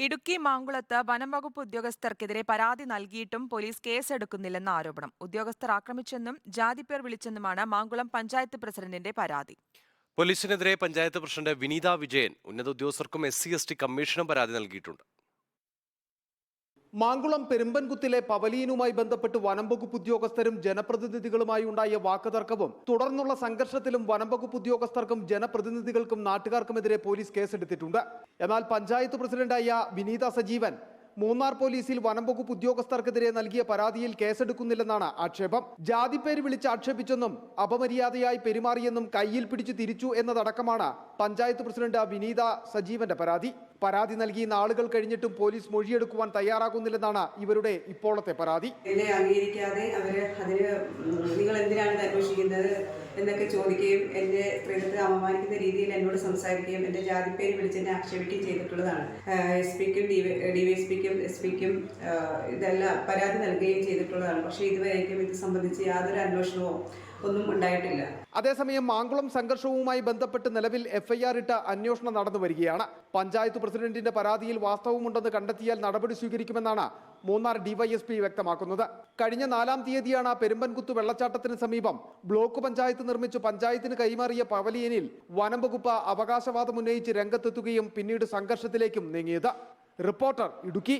ഇടുക്കി മാങ്കുളത്ത് വനംവകുപ്പ് ഉദ്യോഗസ്ഥർക്കെതിരെ പരാതി നൽകിയിട്ടും പോലീസ് കേസെടുക്കുന്നില്ലെന്ന ആരോപണം. ഉദ്യോഗസ്ഥർ ആക്രമിച്ചെന്നും ജാതിപ്പേർ വിളിച്ചെന്നുമാണ് മാങ്കുളം പഞ്ചായത്ത് പ്രസിഡന്റിന്റെ പരാതി. പോലീസിനെതിരെ പഞ്ചായത്ത് പ്രസിഡന്റ് വിനീത വിജയൻ ഉന്നത ഉദ്യോഗസ്ഥർക്കും എസ് സി എസ് ടി കമ്മീഷനും പരാതി നൽകിയിട്ടുണ്ട്. മാങ്കുളം പെരുമ്പൻകുത്തിലെ പവലീനുമായി ബന്ധപ്പെട്ട് വനംവകുപ്പ് ഉദ്യോഗസ്ഥരും ജനപ്രതിനിധികളുമായി ഉണ്ടായ വാക്കുതർക്കവും തുടർന്നുള്ള സംഘർഷത്തിലും വനംവകുപ്പ് ഉദ്യോഗസ്ഥർക്കും ജനപ്രതിനിധികൾക്കും നാട്ടുകാർക്കുമെതിരെ പോലീസ് കേസെടുത്തിട്ടുണ്ട്. എന്നാൽ പഞ്ചായത്ത് പ്രസിഡന്റായ വിനീത സജീവൻ മൂന്നാർ പോലീസിൽ വനംവകുപ്പ് ഉദ്യോഗസ്ഥർക്കെതിരെ നൽകിയ പരാതിയിൽ കേസെടുക്കുന്നില്ലെന്നാണ് ആക്ഷേപം. ജാതിപ്പേര് വിളിച്ച് ആക്ഷേപിച്ചെന്നും അപമര്യാദയായി പെരുമാറിയെന്നും കയ്യിൽ പിടിച്ചു തിരിച്ചു എന്നതടക്കമാണ് പഞ്ചായത്ത് പ്രസിഡന്റ് വിനീത സജീവന്റെ പരാതി. പരാതി നൽകി നാളുകൾ കഴിഞ്ഞിട്ടും പോലീസ് മൊഴിയെടുക്കുവാൻ തയ്യാറാകുന്നില്ലെന്നാണ് ഇവരുടെ ഇപ്പോഴത്തെ പരാതി. അംഗീകരിക്കാതെ അവർ അതിന് നിങ്ങൾ എന്തിനാണ് അന്വേഷിക്കുന്നത്? എന്നൊക്കെ ചോദിക്കുകയും എന്റെ സ്ത്രീത്വത്തെ അപമാനിക്കുന്ന രീതിയിൽ എന്നോട് സംസാരിക്കുകയും എന്റെ ജാതിപ്പേര് വിളിച്ച് എന്നെ ആക്ഷേപിക്കുകയും ചെയ്തിട്ടുള്ളതാണ്. എസ് പിക്കും ഡി എസ് പിക്കും എസ് പിക്കും ഇതെല്ലാം പരാതി നൽകുകയും ചെയ്തിട്ടുള്ളതാണ്. പക്ഷേ ഇതുവരേക്കും ഇത് സംബന്ധിച്ച് യാതൊരു അന്വേഷണവും ഒന്നും ഉണ്ടായിട്ടില്ല. അതേസമയം മാങ്കുളം സംഘർഷവുമായി ബന്ധപ്പെട്ട് നിലവിൽ എഫ്ഐആർ ഇട്ട അന്വേഷണം നടന്നു വരികയാണ്. പഞ്ചായത്ത് പ്രസിഡന്റിന്റെ പരാതിയിൽ വാസ്തവമുണ്ടെന്ന് കണ്ടെത്തിയാൽ നടപടി സ്വീകരിക്കുമെന്നാണ് മൂന്നാർ ഡിവൈഎസ്പി വ്യക്തമാക്കുന്നത്. കഴിഞ്ഞ നാലാം തീയതിയാണ് പെരുമ്പൻകുത്ത് വെള്ളച്ചാട്ടത്തിന് സമീപം ബ്ലോക്ക് പഞ്ചായത്ത് നിർമ്മിച്ച് പഞ്ചായത്തിന് കൈമാറിയ പവലിയനിൽ വനം വകുപ്പ് അവകാശവാദം ഉന്നയിച്ച് രംഗത്തെത്തുകയും പിന്നീട് സംഘർഷത്തിലേക്കും നീങ്ങിയത്. റിപ്പോർട്ടർ ഇടുക്കി.